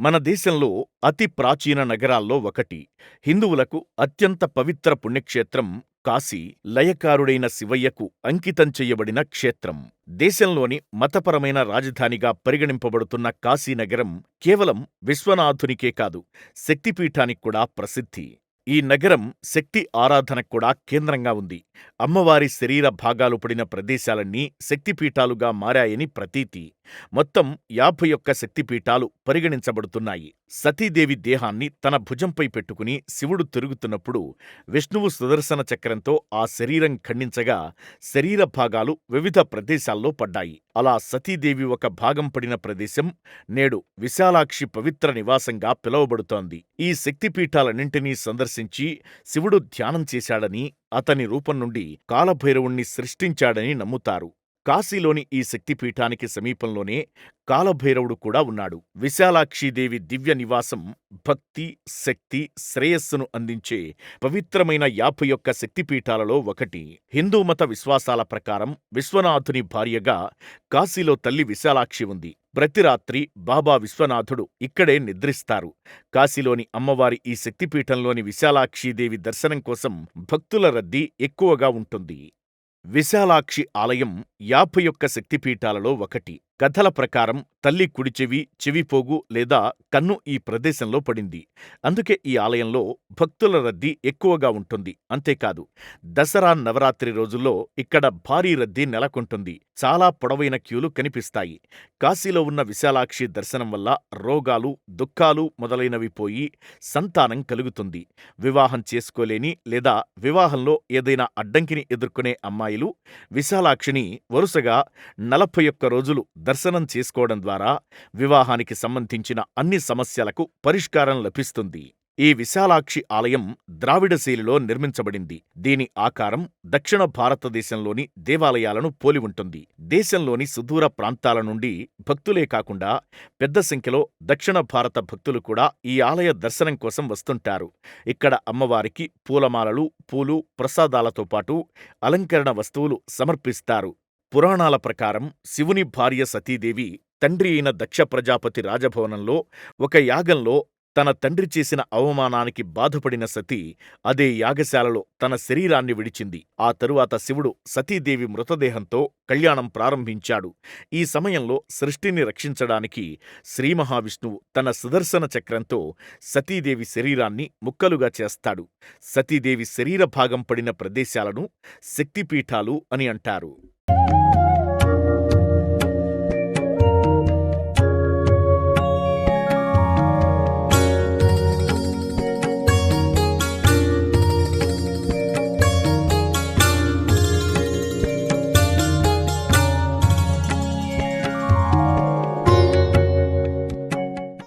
మన దేశంలో అతి ప్రాచీన నగరాల్లో ఒకటి. హిందువులకు అత్యంత పవిత్ర పుణ్యక్షేత్రం కాశీ, లయకారుడైన శివయ్యకు అంకితం చెయ్యబడిన క్షేత్రం. దేశంలోని మతపరమైన రాజధానిగా పరిగణింపబడుతున్న కాశీనగరం కేవలం విశ్వనాథునికే కాదు, శక్తిపీఠానికి కూడా ప్రసిద్ధి. ఈ నగరం శక్తి ఆరాధనకు కూడా కేంద్రంగా ఉంది. అమ్మవారి శరీర భాగాలు పడిన ప్రదేశాలన్నీ శక్తిపీఠాలుగా మారాయని ప్రతీతి. మొత్తం యాభై ఒక్క శక్తిపీఠాలు పరిగణించబడుతున్నాయి. సతీదేవి దేహాన్ని తన భుజంపై పెట్టుకుని శివుడు తిరుగుతున్నప్పుడు విష్ణువు సుదర్శన చక్రంతో ఆ శరీరం ఖండించగా శరీర భాగాలు వివిధ ప్రదేశాల్లో పడ్డాయి. అలా సతీదేవి ఒక భాగం పడిన ప్రదేశం నేడు విశాలాక్షి పవిత్ర నివాసంగా పిలువబడుతోంది. ఈ శక్తిపీఠాలన్నింటినీ సందర్శించి శివుడు ధ్యానం చేశాడని, అతని రూపం నుండి కాలభైరవుణ్ణి సృష్టించాడని నమ్ముతారు. కాశీలోని ఈ శక్తిపీఠానికి సమీపంలోనే కాలభైరవుడు కూడా ఉన్నాడు. విశాలాక్షీదేవి దివ్య నివాసం భక్తి, శక్తి, శ్రేయస్సును అందించే పవిత్రమైన యాభై యొక్క శక్తిపీఠాలలో ఒకటి. హిందూ మత విశ్వాసాల ప్రకారం విశ్వనాథుని భార్యగా కాశీలో తల్లి విశాలాక్షి ఉంది. ప్రతి రాత్రి బాబా విశ్వనాథుడు ఇక్కడే నిద్రిస్తారు. కాశీలోని అమ్మవారి ఈ శక్తిపీఠంలోని విశాలాక్షీదేవి దర్శనం కోసం భక్తుల రద్దీ ఎక్కువగా ఉంటుంది. విశాలాక్షి ఆలయం యాభై ఒక్క శక్తిపీఠాలలో ఒకటి. కథల ప్రకారం తల్లి కుడిచెవి, చెవిపోగు లేదా కన్ను ఈ ప్రదేశంలో పడింది. అందుకే ఈ ఆలయంలో భక్తుల రద్దీ ఎక్కువగా ఉంటుంది. అంతేకాదు దసరా నవరాత్రి రోజుల్లో ఇక్కడ భారీ రద్దీ నెలకొంటుంది. చాలా పొడవైన క్యూలు కనిపిస్తాయి. కాశీలో ఉన్న విశాలాక్షి దర్శనం వల్ల రోగాలు, దుఃఖాలు మొదలైనవి పోయి సంతానం కలుగుతుంది. వివాహం చేసుకోలేని లేదా వివాహంలో ఏదైనా అడ్డంకిని ఎదుర్కొనే అమ్మాయిలు విశాలాక్షిని వరుసగా నలభై ఒక్క రోజులు దర్శనం చేసుకోవడం ద్వారా వివాహానికి సంబంధించిన అన్ని సమస్యలకు పరిష్కారం లభిస్తుంది. ఈ విశాలాక్షి ఆలయం ద్రావిడ శైలిలో నిర్మించబడింది. దీని ఆకారం దక్షిణ భారతదేశంలోని దేవాలయాలను పోలి ఉంటుంది. దేశంలోని సుదూర ప్రాంతాల నుండి భక్తులే కాకుండా పెద్ద సంఖ్యలో దక్షిణ భారత భక్తులు కూడా ఈ ఆలయ దర్శనం కోసం వస్తుంటారు. ఇక్కడ అమ్మవారికి పూలమాలలు, పూలు, ప్రసాదాలతో పాటు అలంకరణ వస్తువులు సమర్పిస్తారు. పురాణాల ప్రకారం శివుని భార్య సతీదేవి తండ్రి అయిన దక్ష ప్రజాపతి రాజభవనంలో ఒక యాగంలో తన తండ్రి చేసిన అవమానానికి బాధపడిన సతీ అదే యాగశాలలో తన శరీరాన్ని విడిచింది. ఆ తరువాత శివుడు సతీదేవి మృతదేహంతో కళ్యాణం ప్రారంభించాడు. ఈ సమయంలో సృష్టిని రక్షించడానికి శ్రీమహావిష్ణువు తన సుదర్శన చక్రంతో సతీదేవి శరీరాన్ని ముక్కలుగా చేస్తాడు. సతీదేవి శరీర భాగం పడిన ప్రదేశాలను శక్తిపీఠాలు అని అంటారు.